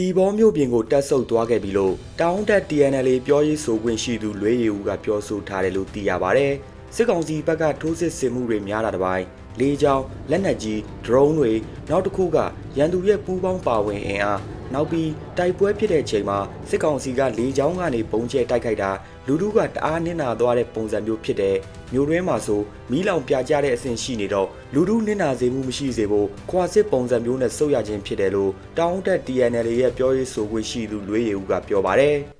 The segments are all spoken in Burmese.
တီဘောမြို့ပြင်ကိုတက်ဆုပ်သွားခဲ့ပြီလို့တောင်းတက် TNL ပြောရေးဆိုခွင့်ရှိသူလွေးရီဦးကပြောဆိုထားတယ်လို့သိရပါဗျ။စစ်ကောင်စီဘက်ကထိုးစစ်ဆင်မှုတွေများလာတဲ့ပိုင်းလေကြောင်းလက်နက်ကြီး drone တွေနောက်တစ်ခုကရန်သူရဲ့ပူးပေါင်းပါဝင်အင်အား နောက်ပြီးတိုက်ပွဲဖြစ်တဲ့ချိန်မှာစစ်ကောင်စီကလေကြောင်းကနေပုံကျဲတိုက်ခိုက်တာလူထုကတအားနစ်နာသွားတဲ့ပုံစံမျိုးဖြစ်တဲ့မျိုးတွင်းမှာဆိုမီးလောင်ပြကြတဲ့အဆင့်ရှိနေတော့လူထုနစ်နာစေမှုမရှိစေဖို့ခွာစစ်ပုံစံမျိုးနဲ့စုပ်ရခြင်းဖြစ်တယ်လို့တောင်းတက် TNL ရဲ့ပြောရေးဆိုခွင့်ရှိသူလွေးရီဦးကပြောပါတယ်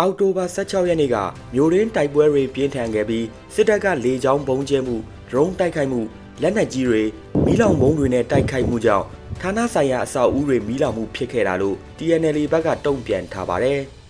အောက်တိုဘာ16ရက်နေ့ကမြို့ရင်းတိုက်ပွဲတွေပြင်းထန်ခဲ့ပြီးစစ်တပ်ကလေကြောင်းပုံကျဲမှုဒရုန်းတိုက်ခိုက်မှုလက်နက်ကြီးတွေမီးလောင်ဘုံတွေနဲ့တိုက်ခိုက်မှုကြောင့်ဌာနဆိုင်ရာအဆောက်အဦတွေမီးလောင်မှုဖြစ်ခဲ့တာလို့ TNL ဘက်ကတုံ့ပြန်ထားပါတယ်။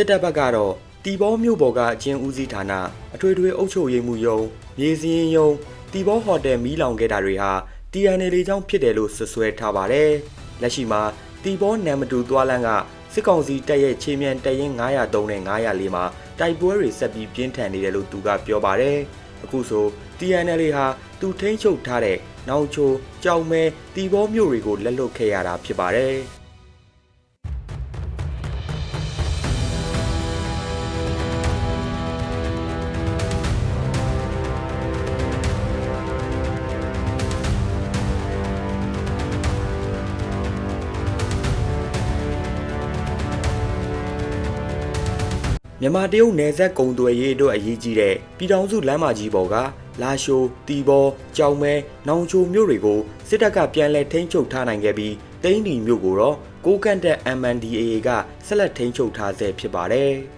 စစ်တပ်ဘက်ကတော့တီဘောမြို့ပေါ်ကအချင်းဦးစီးဌာနအထွေထွေအုပ်ချုပ်ရေးမှုယုံမြေစည်းရင်ယုံတီဘောဟိုတယ်မီးလောင်ခဲ့တာတွေဟာ TNL ကြောင့်ဖြစ်တယ်လို့ဆွဆွဲထားပါတယ်။လက်ရှိမှာတီဘောနံမတူသွားလန်းကစစ်ကောင်စီတပ်ရဲ့ခြေမြန်တပ်ရင်း903နဲ့904မှာတိုက်ပွဲတွေဆက်ပြီးပြင်းထန်နေတယ်လို့သူကပြောပါတယ်။အခုဆို TNL ဟာသူထိန်းချုပ်ထားတဲ့နောင်ချိုကြောင်မဲတီဘောမြို့တွေကိုလက်လွတ်ခဲ့ရတာဖြစ်ပါတယ်။ မြန်မာတရုတ်နယ်စပ်ကုံသွယ်ရေးအတွက်အရေးကြီးတဲ့ပြည်ထောင်စုလမ်းမကြီးပေါ်ကလာရှိုးတီဘောကြောင်မဲနောင်ချိုမြို့တွေကိုစစ်တပ်ကပြန်လည်ထိန်းချုပ်ထားနိုင်ခဲ့ပြီးတိန်းဒီမြို့ကိုတော့ကိုကန့်တက် MNDAA ကဆက်လက်ထိန်းချုပ်ထားဆဲဖြစ်ပါတယ်။